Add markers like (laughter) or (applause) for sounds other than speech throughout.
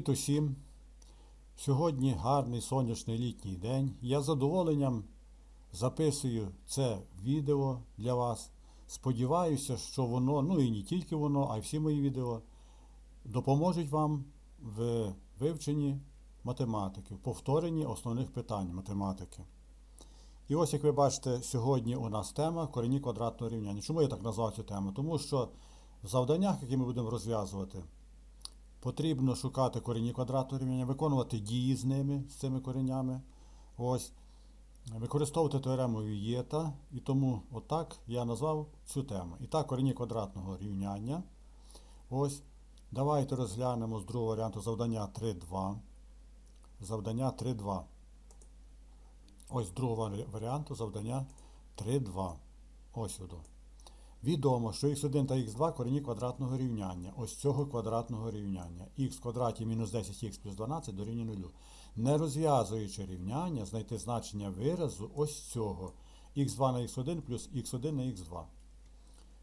Привіт усім! Сьогодні гарний сонячний літній день. Я з задоволенням записую це відео для вас. Сподіваюся, що воно, ну і не тільки воно, а й всі мої відео допоможуть вам в вивченні математики, в повторенні основних питань математики. І ось, як ви бачите, сьогодні у нас тема корені квадратного рівняння. Чому я так назвав цю тему? Тому що в завданнях, які ми будемо розв'язувати, потрібно шукати корені квадратного рівняння, виконувати дії з ними, з цими коренями. Ось. Використовувати теорему Вієта. І тому отак я назвав цю тему. І так, корені квадратного рівняння. Ось. Давайте розглянемо з другого варіанту завдання 3.2. Завдання 3.2. Ось з другого варіанту завдання 3.2. Ось воно. Відомо, що х1 та х2 корені квадратного рівняння. Ось цього квадратного рівняння. х квадраті мінус 10х плюс 12 дорівнює 0. Не розв'язуючи рівняння, знайти значення виразу ось цього. х2 на х1 плюс х1 на х2.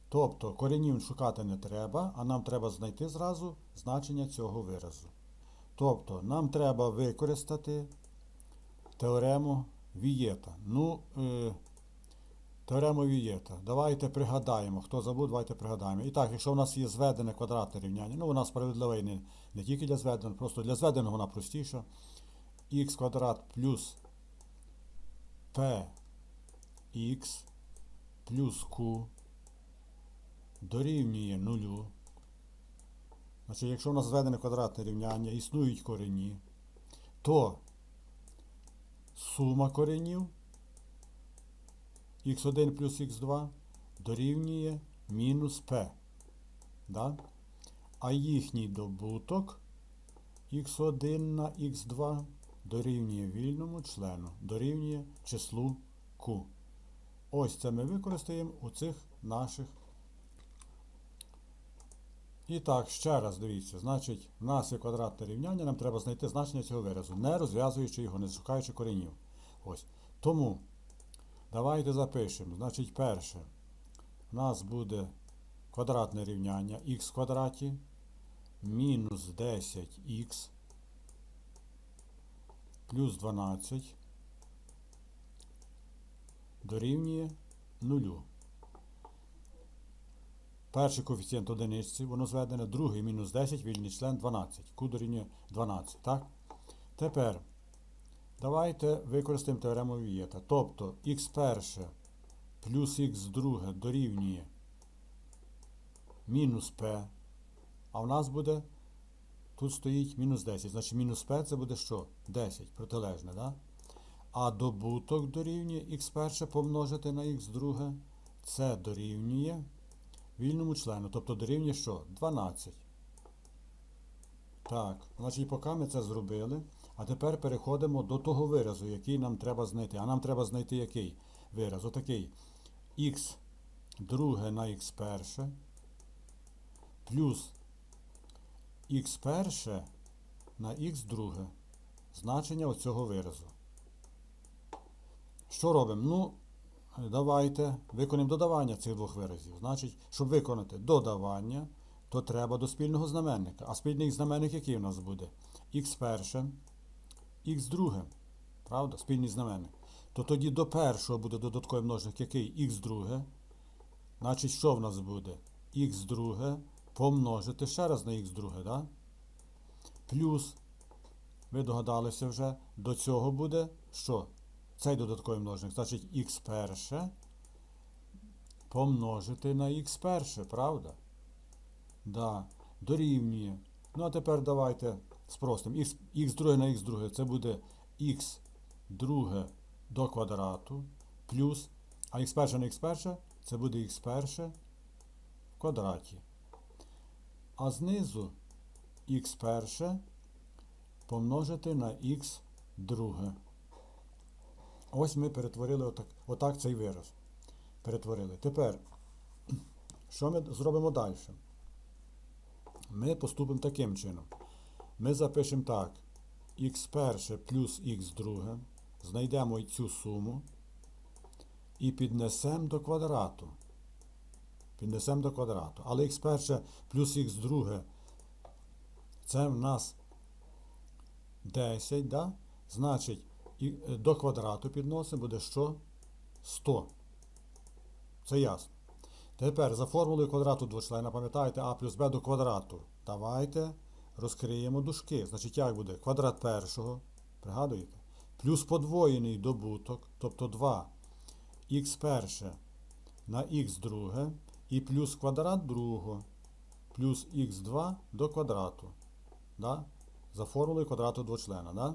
Тобто коренів шукати не треба, а нам треба знайти зразу значення цього виразу. Тобто нам треба використати теорему Вієта. Ну, е, теорему Вієта. Давайте пригадаємо. Хто забув, давайте пригадаємо. І так, якщо у нас є зведене квадратне рівняння, ну вона справедлива не, не тільки для зведеного, просто для зведеного вона простіша. х квадрат плюс px плюс q дорівнює нулю. Значить, якщо у нас зведене квадратне рівняння, існують корені, то сума коренів х1 плюс х2 дорівнює мінус p. Да? А їхній добуток х1 на х2 дорівнює вільному члену, дорівнює числу q. Ось це ми використаємо у цих наших. І так, ще раз дивіться, значить, в нас є квадратне рівняння, нам треба знайти значення цього виразу, не розв'язуючи його, не шукаючи коренів. Ось. Тому давайте запишемо. Значить, перше, у нас буде квадратне рівняння х в квадраті мінус 10х плюс 12 дорівнює 0. Перший коефіцієнт одиниці, воно зведене, другий мінус 10, вільний член 12. Q дорівнює 12. Так? Тепер давайте використаємо теорему Вієта. Тобто х перше плюс х друге дорівнює мінус p. А в нас буде, тут стоїть мінус 10. Значить мінус p це буде що? 10, протилежне, да? А добуток дорівнює х перше помножити на х друге. Це дорівнює вільному члену. Тобто дорівнює що? 12. Так, значить, поки ми це зробили. А тепер переходимо до того виразу, який нам треба знайти. А нам треба знайти який вираз? Отакий х друге на х перше плюс х перше на х друге. Значення оцього виразу. Що робимо? Ну, давайте виконаємо додавання цих двох виразів. Значить, щоб виконати додавання, то треба до спільного знаменника. А спільний знаменник який у нас буде? х перше, х друге. Правда? Спільний знаменник. То тоді до першого буде додатковий множник, який х друге. Значить, що в нас буде? х друге помножити ще раз на х друге, да? Плюс, ви догадалися вже, до цього буде що? Цей додатковий множник, значить х перше помножити на х перше, правда? Да, дорівнює. Ну, а тепер давайте спростимо. Х, х друге на х друге це буде х друге до квадрату плюс, а х перше на х перше це буде х перше в квадраті. А знизу х перше помножити на х друге. Ось ми перетворили отак, отак цей вираз. Перетворили. Тепер, що ми зробимо далі? Ми поступимо таким чином. Ми запишемо так. х перше плюс х друге. Знайдемо цю суму. І піднесемо до квадрату. Піднесемо до квадрату. Але х перше плюс х друге. Це в нас 10, да? значить е, до квадрату підносимо буде що? 100. Це ясно. Тепер за формулою квадрату двочлена, пам'ятаєте, а плюс b до квадрату. Давайте розкриємо дужки. Значить, як буде? Квадрат першого, пригадуєте? Плюс подвоєний добуток, тобто 2 х перше на х друге, і плюс квадрат другого, плюс х2 до квадрату. Да? За формулою квадрату двочлена. Да?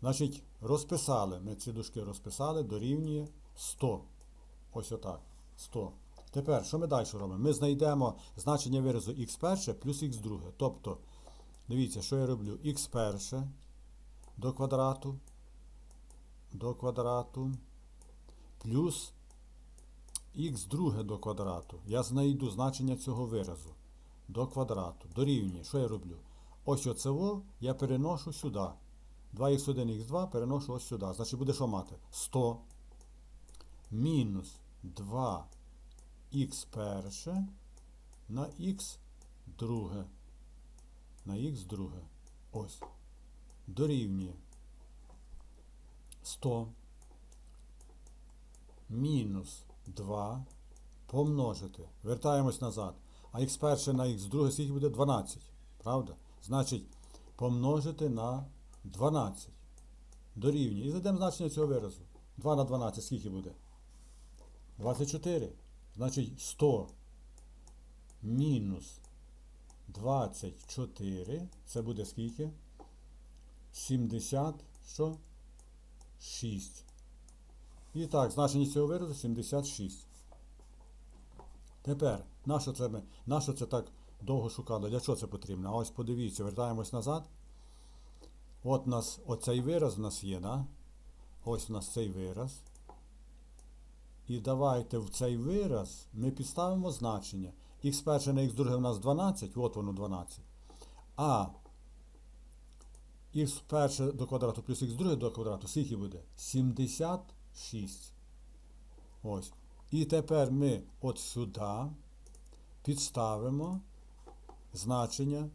Значить, розписали, ми ці дужки розписали, дорівнює 100. Ось отак. 100. Тепер, що ми далі робимо? Ми знайдемо значення виразу х перше плюс х друге. Тобто, дивіться, що я роблю? х перше до квадрату, до квадрату, плюс х друге до квадрату. Я знайду значення цього виразу до квадрату. Дорівнює. Що я роблю? Ось оцево я переношу сюди. 2х1, х2 переношу ось сюди. Значить буде що мати? 100 мінус 2 х перше на х друге. На х друге. Ось. Дорівнює 100 мінус 2 помножити. Вертаємось назад. А х перше на х друге скільки буде 12. Правда? Значить, помножити на 12. Дорівнює. І задемо значення цього виразу. 2 на 12 скільки буде? 24. Значить 100 мінус 24. Це буде скільки? 70. Що? 6. І так, значення цього виразу 76. Тепер, на що це ми, на що це так довго шукали? Для чого це потрібно? Ось подивіться, вертаємось назад. От нас оцей вираз у нас є, да? Ось у нас цей вираз. І давайте в цей вираз ми підставимо значення. Х перше на х друге у нас 12, от воно 12. А х перше до квадрату плюс х друге до квадрату, скільки буде? 76. Ось. І тепер ми от сюди підставимо значення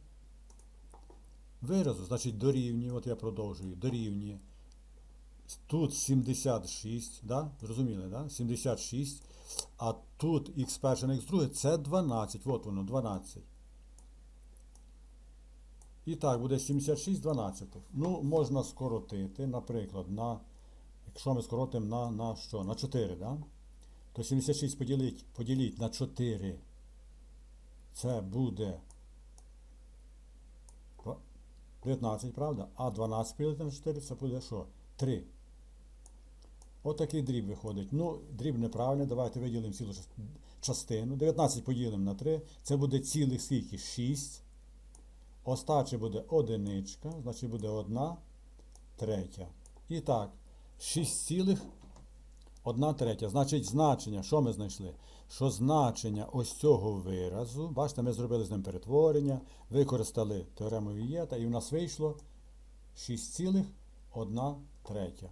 виразу. Значить, дорівнює, от я продовжую, дорівнює. Тут 76, да? зрозуміли, да? 76. А тут х перше на х друге це 12. От воно, 12. І так, буде 76 12. Ну, можна скоротити, наприклад, на, якщо ми скоротимо на, на що? На 4, да? то 76 поділить, поділіть на 4. Це буде 19, правда? А 12 поділити на 4 це буде що? 3. Отакий дріб виходить. Ну, дріб неправильний, давайте виділимо цілу частину. 19 поділимо на 3. Це буде цілих скільки? 6. Остаче буде одиничка, значить буде 1 третя. І так, 6 цілих 1 третя. Значить, значення, що ми знайшли? Що значення ось цього виразу, бачите, ми зробили з ним перетворення, використали теорему Вієта, і в нас вийшло 6,1 третя.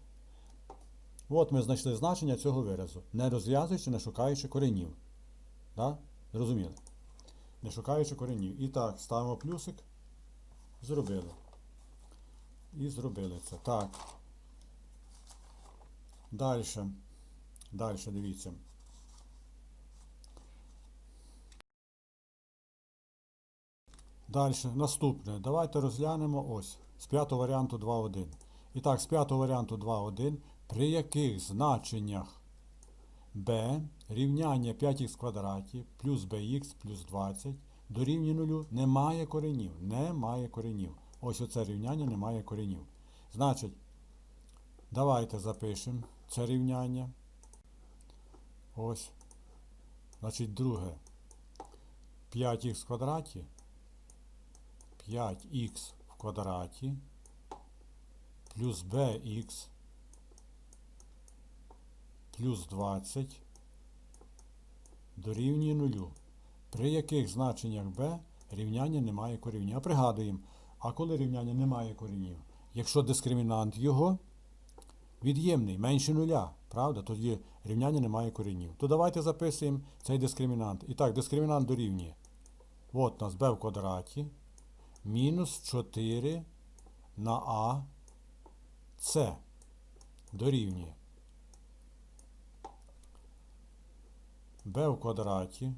От ми знайшли значення цього виразу, не розв'язуючи, не шукаючи коренів. Да? Зрозуміли? Не шукаючи коренів. І так, ставимо плюсик. Зробили. І зробили це. Так. Далі. Далі, дивіться. Далі, наступне. Давайте розглянемо ось з п'ятого варіанту 2.1. І так, з п'ятого варіанту 2.1, при яких значеннях b рівняння 5х квадраті плюс bx плюс 20 дорівнює нулю немає коренів. Немає коренів. Ось оце рівняння немає коренів. Значить, давайте запишемо це рівняння. Ось. Значить, друге. 5х в квадраті. 5х в квадраті плюс bx плюс 20 дорівнює нулю. При яких значеннях b рівняння не має коріння. А пригадуємо, а коли рівняння не має корінів? Якщо дискримінант його від'ємний, менше нуля, правда, тоді рівняння не має корінів. То давайте записуємо цей дискримінант. І так, дискримінант дорівнює. От у нас b в квадраті мінус 4 на А С дорівнює b в квадраті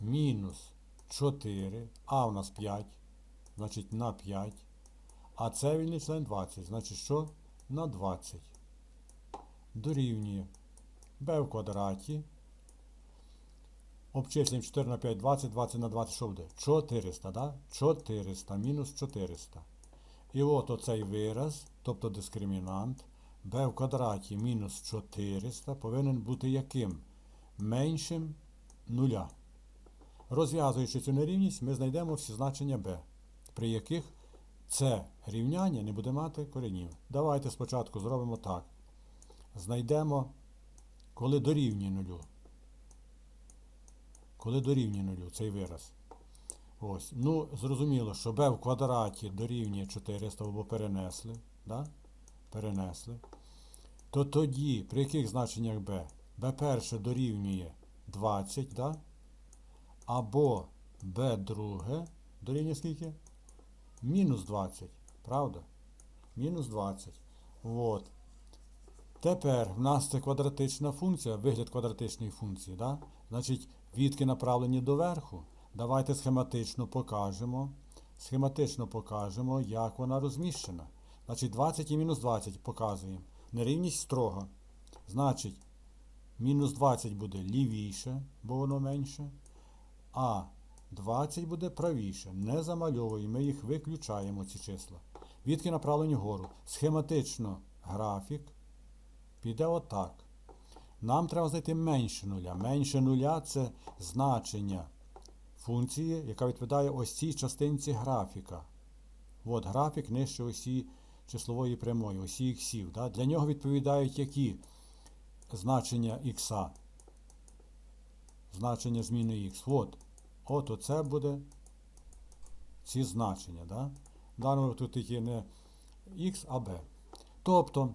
мінус 4, а у нас 5, значить на 5, а це вільний член 20, значить що? На 20. Дорівнює b в квадраті. Обчислюємо 4 на 5, 20, 20 на 20, що буде? 400, да? 400 мінус 400. І от оцей вираз, тобто дискримінант, b в квадраті мінус 400 повинен бути яким? Меншим нуля. Розв'язуючи цю нерівність, ми знайдемо всі значення b, при яких це рівняння не буде мати коренів. Давайте спочатку зробимо так. Знайдемо, коли дорівнює нулю. Коли дорівнює нулю цей вираз. Ось. Ну, зрозуміло, що b в квадраті дорівнює 400, або перенесли. Да? Перенесли. То тоді, при яких значеннях b? B перше дорівнює 20, да? або b друге дорівнює скільки? Мінус 20. Правда? Мінус 20. От. Тепер в нас це квадратична функція, вигляд квадратичної функції. Да? Значить, відки направлені доверху. Давайте схематично покажемо. Схематично покажемо, як вона розміщена. Значить, 20 і мінус 20 показуємо. Нерівність строга. Значить, мінус 20 буде лівіше, бо воно менше. А 20 буде правіше. Не замальовуємо, ми їх виключаємо, ці числа. Відки направлені вгору. Схематично графік піде отак. Нам треба знайти менше нуля. Менше нуля це значення функції, яка відповідає ось цій частинці графіка. От графік нижче осі числової прямої, осі іксів. Да? Для нього відповідають які значення ікса. Значення зміни х. От. От оце буде ці значення. Да? Випадку тут тільки не х, а b. Тобто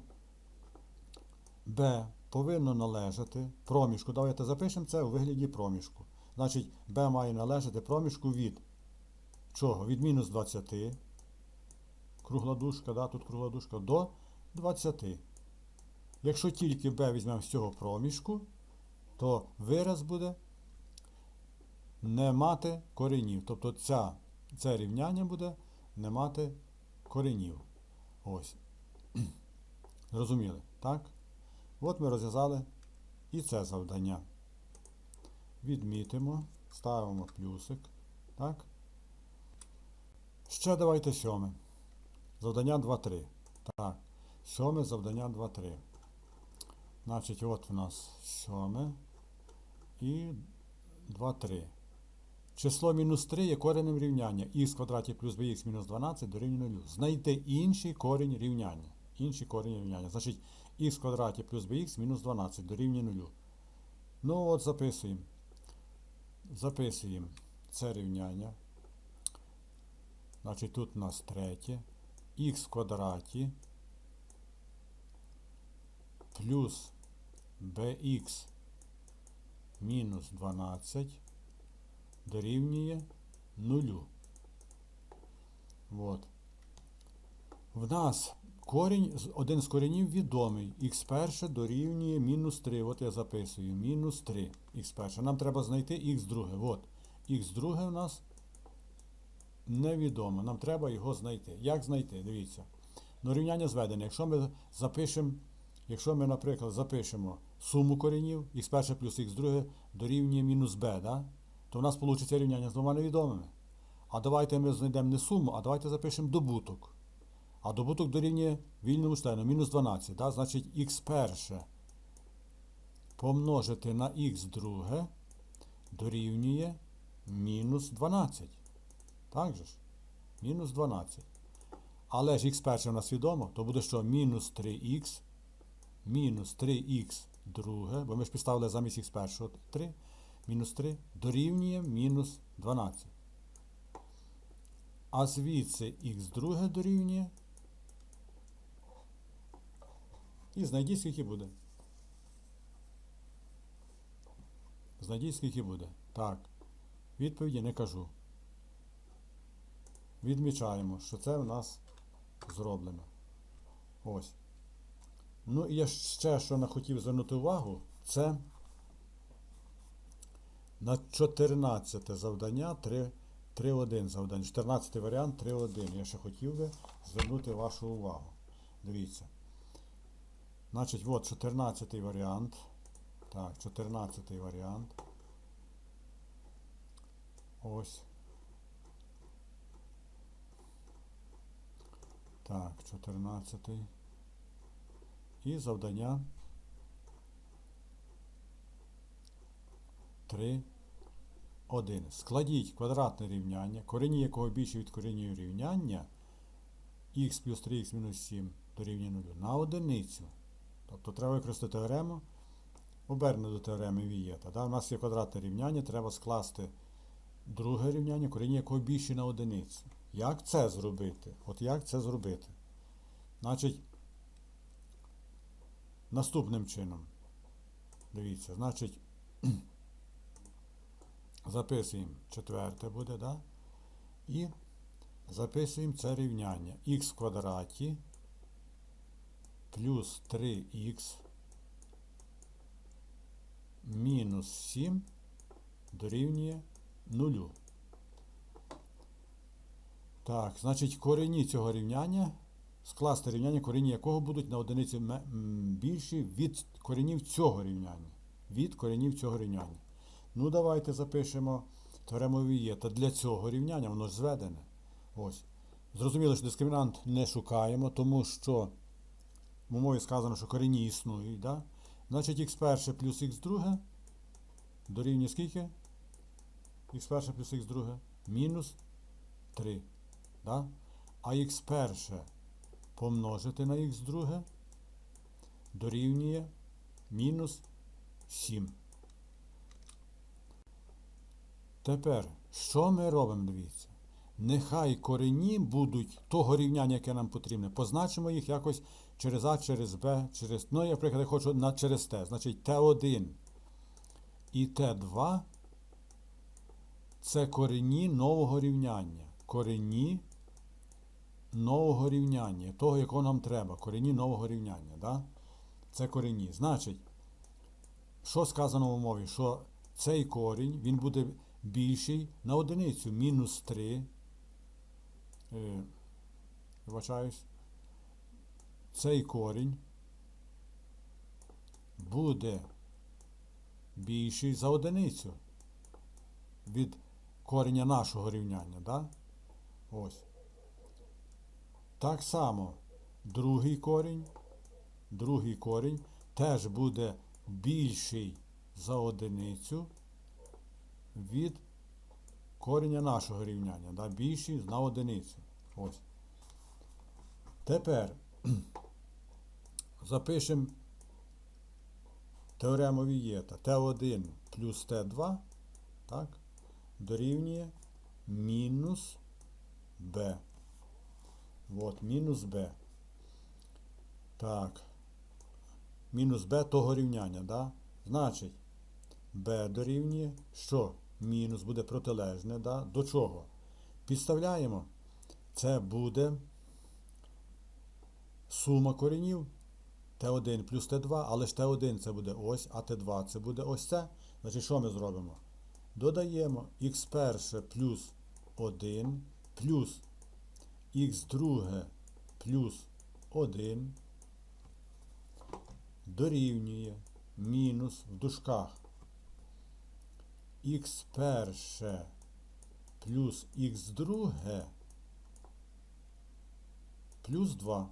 b повинно належати проміжку. Давайте запишемо це у вигляді проміжку. Значить, b має належати проміжку від чого? Від мінус 20. Кругла дужка, да, тут кругла дужка, до 20. Якщо тільки b візьмемо з цього проміжку, то вираз буде не мати коренів. Тобто ця, це рівняння буде не мати коренів. Ось. (clears throat) Зрозуміли, так? От ми розв'язали і це завдання. Відмітимо, ставимо плюсик. Так? Ще давайте сьоме. Завдання 2-3. Так. Сьоме завдання 2-3. Значить, от у нас сьоме і 2-3. Число мінус 3 є коренем рівняння. х квадраті плюс bx мінус 12 дорівнює 0. Знайти інший корінь рівняння. Інший корінь рівняння. Значить, х квадраті плюс bx мінус 12 дорівнює 0. Ну от записуємо. Записуємо це рівняння. Значить, тут у нас третє. х квадраті плюс bx мінус 12 дорівнює 0. От. В нас корінь, один з коренів відомий. х перше дорівнює мінус 3. От я записую. Мінус 3 х перше. Нам треба знайти х друге. От. х друге в нас невідомо. Нам треба його знайти. Як знайти? Дивіться. Ну, рівняння зведене. Якщо ми запишемо, якщо ми, наприклад, запишемо суму коренів, х перше плюс х друге дорівнює мінус b, да? то в нас вийде рівняння з двома невідомими. А давайте ми знайдемо не суму, а давайте запишемо добуток. А добуток дорівнює вільному члену мінус 12. Да? Значить, х перше помножити на х друге дорівнює мінус 12. Так же ж? Мінус 12. Але ж х перше у нас відомо, то буде що? Мінус 3х, мінус 3х друге, бо ми ж підставили замість х першого 3, мінус 3 дорівнює мінус 12. А звідси х друге дорівнює. І знайдіть, скільки буде. Знайдіть, скільки буде. Так. Відповіді не кажу. Відмічаємо, що це в нас зроблено. Ось. Ну і я ще, що не хотів звернути увагу, це на 14 завдання 3, 3.1 завдання. 14 варіант 3.1. Я ще хотів би звернути вашу увагу. Дивіться. Значить, от 14 варіант. Так, 14 варіант. Ось. Так, 14. І завдання 3. 1. Складіть квадратне рівняння, корені якого більше від коренів рівняння х плюс 3х мінус 7 дорівнює 0 на одиницю. Тобто треба використати теорему, обернену до теореми Вієта. Да? У нас є квадратне рівняння, треба скласти друге рівняння, корені якого більше на одиницю. Як це зробити? От як це зробити? Значить, наступним чином. Дивіться, значить, (clears throat) записуємо четверте буде, да? І записуємо це рівняння х в квадраті плюс 3х мінус 7 дорівнює 0. Так, значить, корені цього рівняння, скласти рівняння, корені якого будуть на одиниці більші від коренів цього рівняння. Від коренів цього рівняння. Ну, давайте запишемо теорему Вієта. Для цього рівняння воно ж зведене. Ось. Зрозуміло, що дискримінант не шукаємо, тому що в умові сказано, що корені існують. Да? Значить, х перше плюс х друге дорівнює скільки? х перше плюс х друге мінус 3. Да? А х перше помножити на х друге дорівнює мінус 7. Тепер, що ми робимо, дивіться? Нехай корені будуть того рівняння, яке нам потрібне. Позначимо їх якось через А, через Б, через. Ну, я, наприклад, я хочу на, через Т. Значить, Т1 і Т2 це корені нового рівняння. Корені нового рівняння. Того, якого нам треба. Корені нового рівняння. Да? Це корені. Значить, що сказано в умові? Що цей корінь він буде більший на одиницю. Мінус 3. Е, вибачаюсь. Цей корінь буде більший за одиницю від кореня нашого рівняння. Да? Ось. Так само другий корінь, другий корінь теж буде більший за одиницю від кореня нашого рівняння. Да? Більший на одиницю. Ось. Тепер (clears throat) запишемо теорему Вієта. Т1 плюс Т2 так, дорівнює мінус Б. От, мінус Б. Так. Мінус Б того рівняння, да? Значить, Б дорівнює що? Мінус буде протилежне, да? До чого? Підставляємо. Це буде сума коренів Т1 плюс Т2, але ж Т1 це буде ось, а Т2 це буде ось це. Значить, що ми зробимо? Додаємо х перше плюс 1 плюс х друге плюс 1 дорівнює мінус в дужках х перше плюс х друге плюс 2.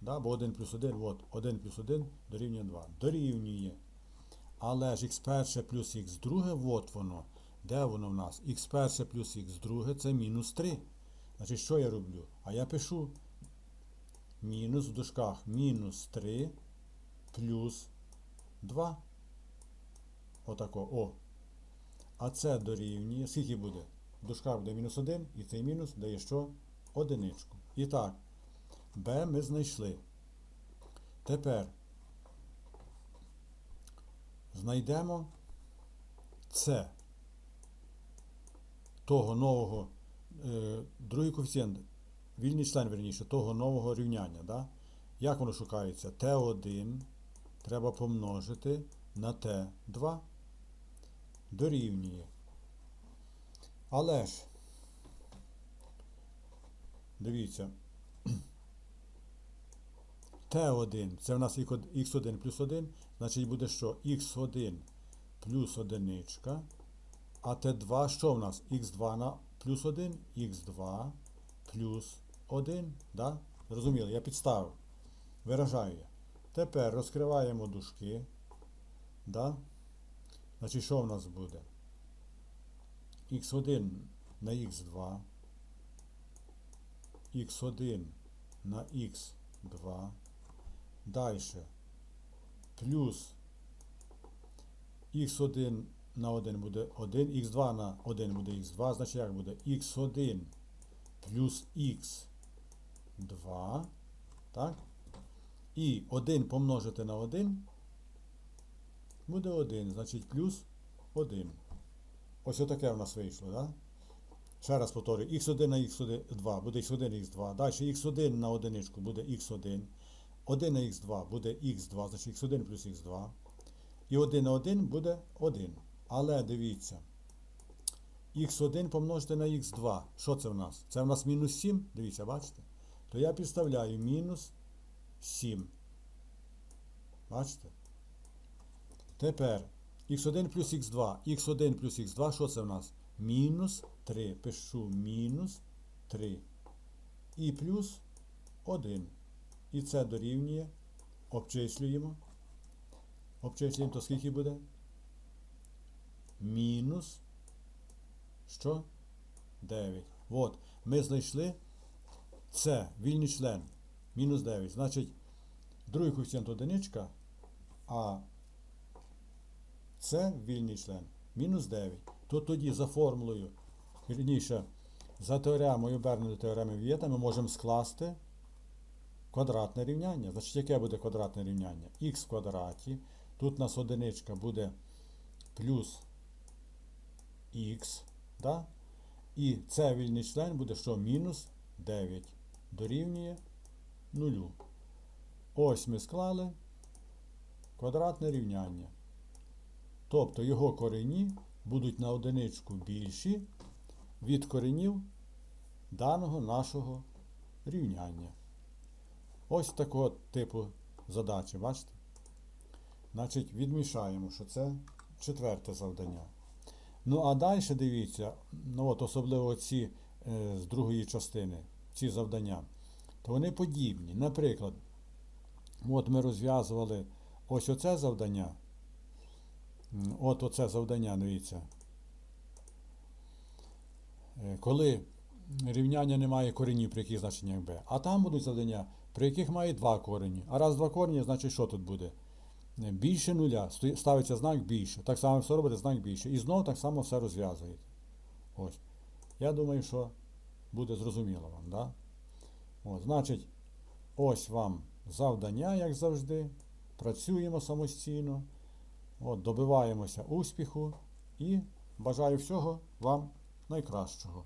Да, бо 1 плюс 1, от 1 плюс 1 дорівнює 2. Дорівнює. Але ж х перше плюс х друге, от воно. Де воно в нас? х перше плюс х друге це мінус 3. Значить, що я роблю? А я пишу мінус в дужках мінус 3 плюс 2. Отако. О. А це дорівнює. Скільки буде? В дужках буде мінус 1, і цей мінус дає що? Одиничку. І так, Б ми знайшли. Тепер знайдемо С того нового, другий коефіцієнт вільний член, верніше, того нового рівняння. Да? Як воно шукається? Т1 треба помножити на Т2 дорівнює. Але ж, дивіться, (clears throat) Т1 це в нас х1 плюс 1, значить буде що? х1 плюс одиничка. А Т2 що в нас? х2 на плюс 1, х2 плюс 1. Да? Зрозуміло, я підставив. Виражаю я. Тепер розкриваємо дужки. Да? Значить, що в нас буде? х1 на х2, х1 на х2. Далі. Плюс х1 на 1 буде 1, х2 на 1 буде х2, значить як буде х1 плюс х2, так? І 1 помножити на 1 буде 1, значить плюс 1. Ось отаке в нас вийшло, так? Ще раз повторюю, х1 на х2 буде х1 х2. Далі х1 на одиничку буде х1. 1 на х2 буде х2, значить х1 плюс х2. І 1 на 1 буде 1. Але дивіться, х1 помножити на х2. Що це в нас? Це в нас мінус 7, дивіться, бачите? То я підставляю мінус 7. Бачите? Тепер х1 плюс х2. х1 плюс х2, що це в нас? Мінус 3. Пишу мінус 3. І плюс 1. І це дорівнює. Обчислюємо. Обчислюємо, то скільки буде? Мінус. Що? 9. От. Ми знайшли це вільний член. Мінус 9. Значить, другий коефіцієнт одиничка, а це вільний член. Мінус 9. То тоді за формулою, вірніше, за теоремою оберненою теореми Вієта ми можемо скласти квадратне рівняння. Значить, яке буде квадратне рівняння? х в квадраті. Тут у нас одиничка буде плюс х. Да? І це вільний член буде що? Мінус 9. Дорівнює 0. Ось ми склали квадратне рівняння. Тобто його корені будуть на одиничку більші від коренів даного нашого рівняння. Ось такого типу задачі, бачите? Значить, відмішаємо, що це четверте завдання. Ну, а далі дивіться, ну от особливо ці е, з другої частини, ці завдання, то вони подібні. Наприклад, от ми розв'язували ось оце завдання. От оце завдання, дивіться. Е, Коли рівняння не має коренів, при яких значеннях b. А там будуть завдання, при яких має два корені. А раз два корені, значить що тут буде? Е, Більше нуля. Ставиться знак більше. Так само все робите знак більше. І знову так само все розв'язуєте. Ось. Я думаю, що буде зрозуміло вам. Да? От, значить, ось вам завдання, як завжди. Працюємо самостійно. От, добиваємося успіху і бажаю всього вам найкращого.